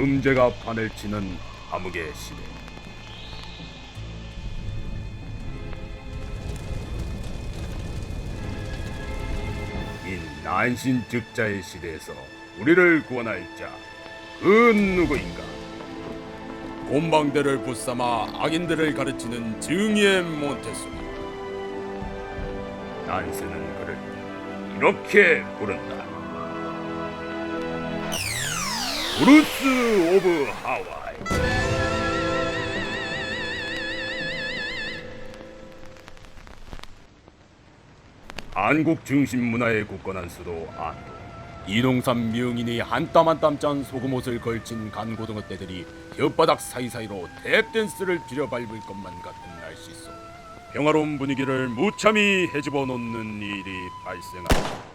음제가 판을 치는 암흑의 시대. 이 난신 즉자의 시대에서 우리를 구원할 자, 그 누구인가? 곰방대를 부삼아 악인들을 가르치는 증의의 몬테소리 난세는 그를 이렇게 부른다. 브루스 오브 하와이. 한국 중심 문화의 굳건한 수도 안동. 이농산 명인이 한땀 한땀 짠 소금옷을 걸친 간고등어 떼들이 혓바닥 사이사이로 탭댄스를 들여밟을 것만 같은 날씨 속 평화로운 분위기를 무참히 헤집어 놓는 일이 발생한다.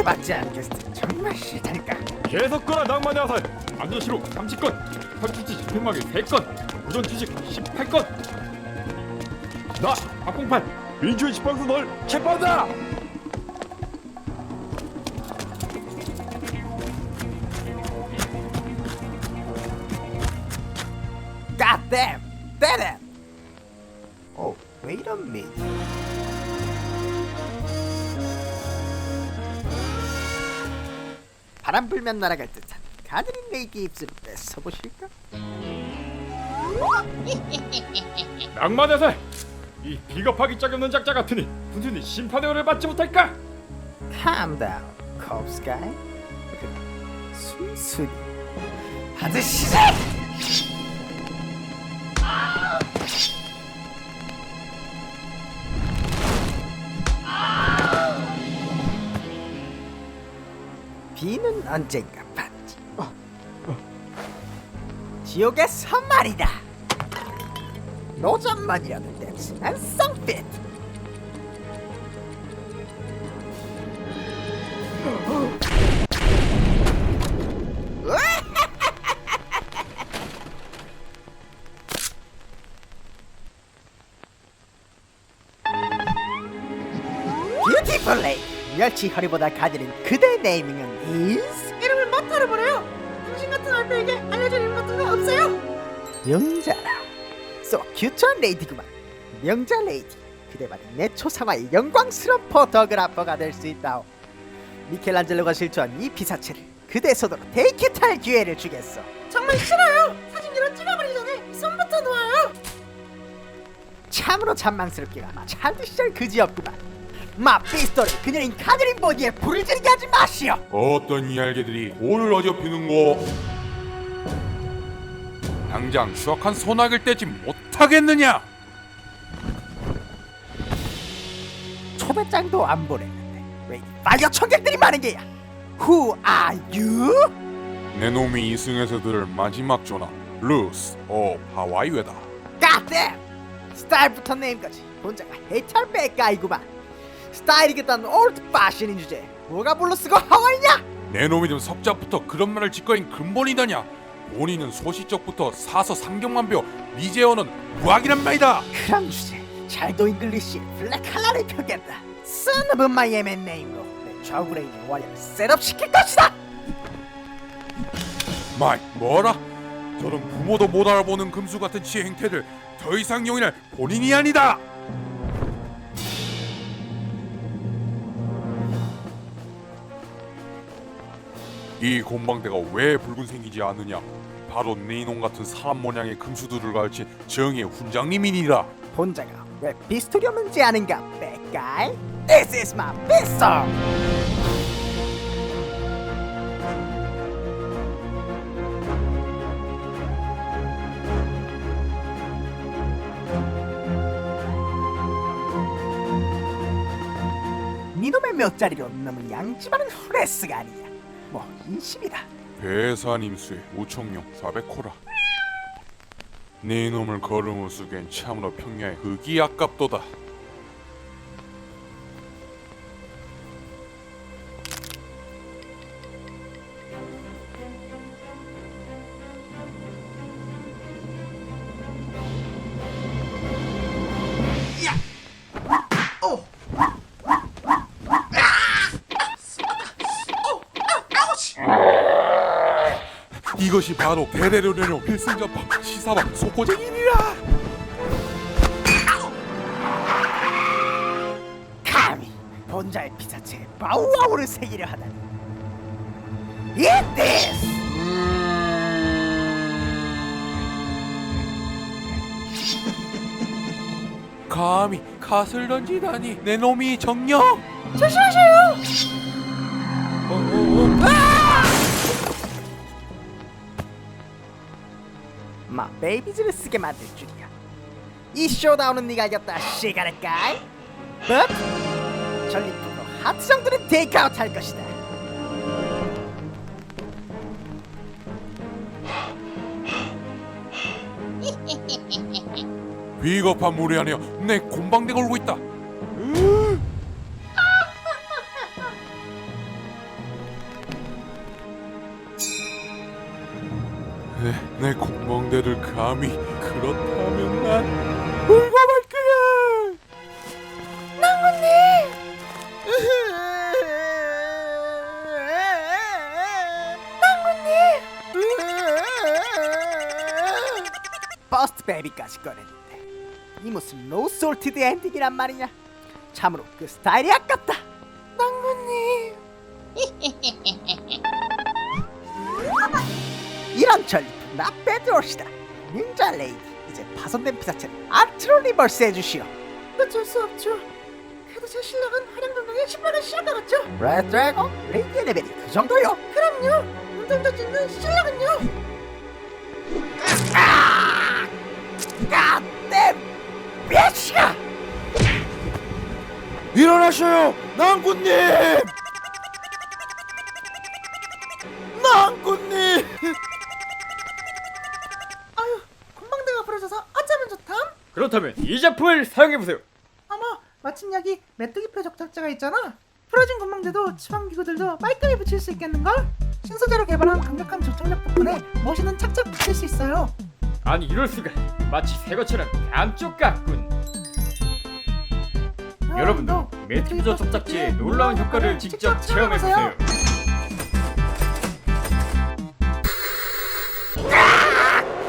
초대받지 않은 게스트 정말 싫다니까. 계속 거라 낭만의 화살. 암전시로 30건. 선취지 집행마개 3건. 우전 취직 18건. 나 박봉판 민주의 지방수 널 체포한다 바람 불면 날아갈 듯한 가드린 레이디 입술을 뺏어보실까? 화살 이 비겁하기 짝이 없는 작자 같으니 순순히 심판의 은을 받지 못할까 Calm down, Cubs guy. 순순히 받으시죠! 비는 언젠가 받지. 지옥의 선말이다. 노점만이라도 냄새난 썬핏. 멸치 허리보다 가지는 그대 네이밍은 is 이름을 못 알아보래요. 당신 같은 얼빠에게 알려줄 이름 같은 거 없어요? 명자라 소 큐처 레이디구만 명자 레이디 그대만이 내 초상화의 영광스러운 포토그래퍼가 될 수 있다오 미켈란젤로가 실조한 이 피사체를 그대 손으로 데이키탈 기회를 주겠어 정말 싫어요. 사진기로 찍어버리기 전에 손부터 놓아요. 참으로 잔망스럽기가 찰드 시절 그지없구만 마 피스톨을 그녀인 카드린 보디에 불을 지르게 하지 마시오. 어떤 이알개들이 오늘 어접히는 거? 당장 추악한 소낙을 떼지 못하겠느냐? 초배장도 안 보냈는데 왜 이 파이어 청객들이 많은 게야? Who are you? 내 놈이 이승에서 들을 마지막 전화 루스 오 하와이웨다. God 스타일부터 네임까지. 혼자가 해탈 백가이구만 스타일이겠다는 올드 패션인 주제에 뭐가 불러쓰고 하와이냐? 내 놈이 좀 석자부터 그런 말을 짓거린 근본이다냐. 본인은 소시적부터 사서 삼경만 배워 미제어는 무학이란 말이다. 그런 주제. 잘도 잉글리시 블랙 칼라를 펴겠다. Son of my name로 내 저그레인의 원리를 셋업시킬 것이다! 마이 뭐라? 저런 부모도 못 알아보는 금수 같은 치의 행태를 더 이상 용인할 본인이 아니다 이 곰방대가 왜 붉은색이지 않느냐? 바로 네 이놈 같은 사람 모양의 금수들을 가르친 정의의 훈장님이니라. 본자가 왜 비스토리 없는지 아는가 백가이 This is my pistol! 니놈의 몇 자리로 너무 양지바는 후레스가 아니냐 뭐 인심이다. 배산임수의 우청룡 400코라. 네 놈을 쓰기엔 참으로 평야의 흙이 아깝도다 이것이 바로 대대로련용 필승전파 시사방 속고쟁이니라 감히 본자의 피사체에 바우와우를 새기려 하다니 Eat this! 감히 갓을 던지다니 내 놈이 정령 조심하세요. 마 베이비즈를 쓰게 만들 줄이야. 이 쇼다운은 네가 이겼다. 시가를까이? But 전리품으로 하트 정도는 테이크아웃 할 것이다. 비겁한 무리 아니여 내 곰방대 걸고 있다 곰방대를 감히 그렇다면 난 울고말 거야. 버스트 베이비까지 꺼냈는데 이 무슨 노 솔티드 엔딩이란 말이냐? 참으로 그 스타일이 아깝다. 낭군님 이런 전리품 나 빼들어옵시다 닌자 레이디 이제 파손된 피사체를 아트로 리버스 해주시오 어쩔 수 없죠. 그래도 제 실력은 활용 능력에 10만원 시작 같죠? 레드 드래곤 레이디의 레벨이 그 정도요 그럼요. 운동도 짓는 실력은요. 갓댐 미치가 일어나셔요! 낭군님! 그렇다면 이 제품을 사용해 보세요. 어머, 마침 여기 메뚜기 표적 적자가 있잖아. 부러진 건방대도 치방기구들도 깔끔히 붙일 수 있겠는걸? 신소재로 개발한 강력한 조청력 덕분에 멋있는 착착 붙일 수 있어요. 아니 이럴 수가. 마치 새 것처럼 감쪽 같군. 아, 여러분도 너 매트기저 접착제의 놀라운 효과를 직접 체험해 보세요.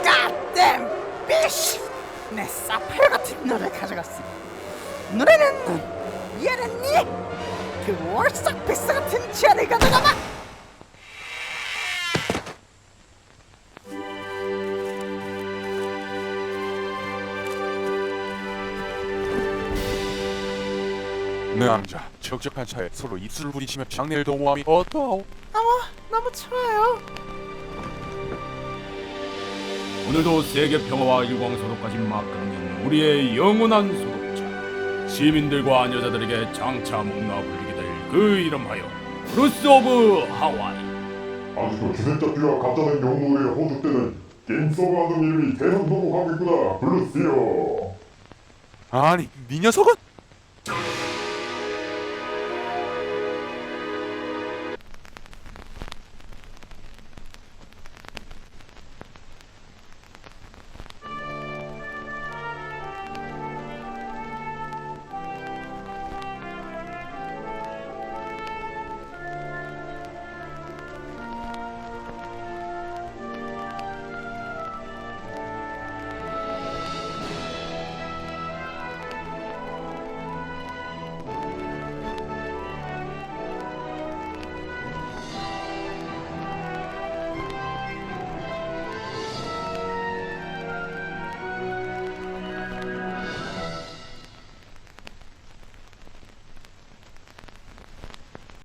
갓댐 비쉬 내 사파이어 같은 눈을 가져갔어. 눈 얘는 니그 월삭 피스 같은 지하를 가져가봐 내 남자. 적적한 차에 서로 입술을 부딪히며 장례를 도모함이 어떠하오? 어머, 너무 좋아요. 오늘도 세계 평화와 일광소로까지 막는 우리의 영원한 소독자 시민들과 여자들에게 장차 목나 불리게 될 그 이름하여 브루스 오브 하와이 아직도 주센자 뛰와 가짜된 영웅에 호죽되는 게임 서버 하는 이름이 대형 도곡하겠구나. 블루스요. 아니 네 녀석은